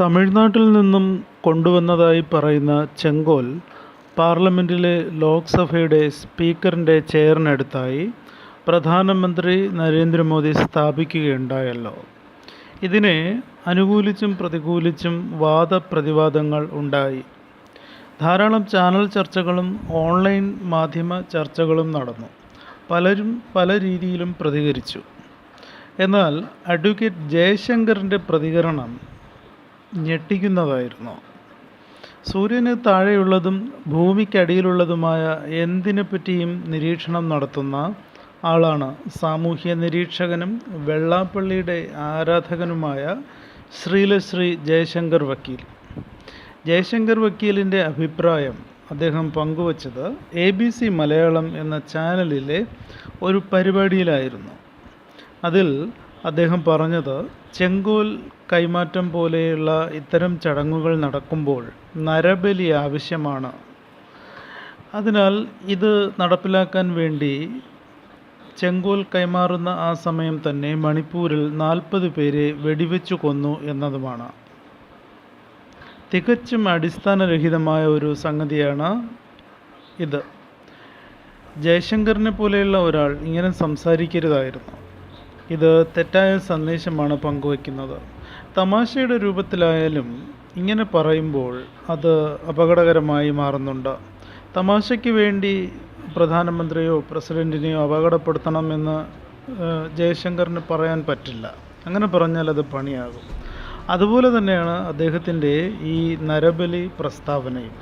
തമിഴ്നാട്ടിൽ നിന്നും കൊണ്ടുവന്നതായി പറയുന്ന ചെങ്കോൽ പാർലമെന്റിലെ ലോക്സഭയുടെ സ്പീക്കറിന്റെ ചെയറിനടുത്തായി പ്രധാനമന്ത്രി നരേന്ദ്രമോദി സ്ഥാപിക്കുകയുണ്ടായല്ലോ. ഇതിനെ അനുകൂലിച്ചും പ്രതികൂലിച്ചും വാദപ്രതിവാദങ്ങൾ ഉണ്ടായി. ധാരാളം ചാനൽ ചർച്ചകളും ഓൺലൈൻ മാധ്യമ ചർച്ചകളും നടന്നു. പലരും പല രീതിയിലും പ്രതികരിച്ചു. എന്നാൽ അഡ്വക്കേറ്റ് ജയശങ്കറിന്റെ പ്രതികരണം ഞെട്ടിക്കുന്നതായിരുന്നു. സൂര്യന് താഴെയുള്ളതും ഭൂമിക്കടിയിലുള്ളതുമായ എന്തിനെ പറ്റിയും നിരീക്ഷണം നടത്തുന്ന ആളാണ് സാമൂഹ്യ നിരീക്ഷകനും വെള്ളാപ്പള്ളിയുടെ ആരാധകനുമായ ശ്രീലശ്രീ ജയശങ്കർ വക്കീൽ. ജയശങ്കർ വക്കീലിന്റെ അഭിപ്രായം അദ്ദേഹം പങ്കുവച്ചത് എ ബി സി മലയാളം എന്ന ചാനലിലെ ഒരു പരിപാടിയിലായിരുന്നു. അതിൽ അദ്ദേഹം പറഞ്ഞത് ചെങ്കോൽ കൈമാറ്റം പോലെയുള്ള ഇത്തരം ചടങ്ങുകൾ നടക്കുമ്പോൾ നരബലി ആവശ്യമാണ്. അതിനാൽ ഇത് നടപ്പിലാക്കാൻ വേണ്ടി ചെങ്കോൽ കൈമാറുന്ന ആ സമയം തന്നെ മണിപ്പൂരിൽ നാൽപ്പത് പേരെ വെടിവെച്ചു കൊന്നു എന്നതുമാണ്. തികച്ചും അടിസ്ഥാനരഹിതമായ ഒരു സംഗതിയാണ് ഇത്. ജയശങ്കറിനെ പോലെയുള്ള ഒരാൾ ഇങ്ങനെ സംസാരിക്കരുതായിരുന്നു. ഇത് തെറ്റായ സന്ദേശമാണ് പങ്കുവയ്ക്കുന്നത്. തമാശയുടെ രൂപത്തിലായാലും ഇങ്ങനെ പറയുമ്പോൾ അത് അപകടകരമായി മാറുന്നുണ്ട്. തമാശയ്ക്ക് വേണ്ടി പ്രധാനമന്ത്രിയോ പ്രസിഡന്റിനെയോ അപകടപ്പെടുത്തണമെന്ന് ജയശങ്കറിന് പറയാൻ പറ്റില്ല. അങ്ങനെ പറഞ്ഞാൽ അത് പണിയാകും. അതുപോലെ തന്നെയാണ് അദ്ദേഹത്തിന്റെ ഈ നരബലി പ്രസ്താവനയും.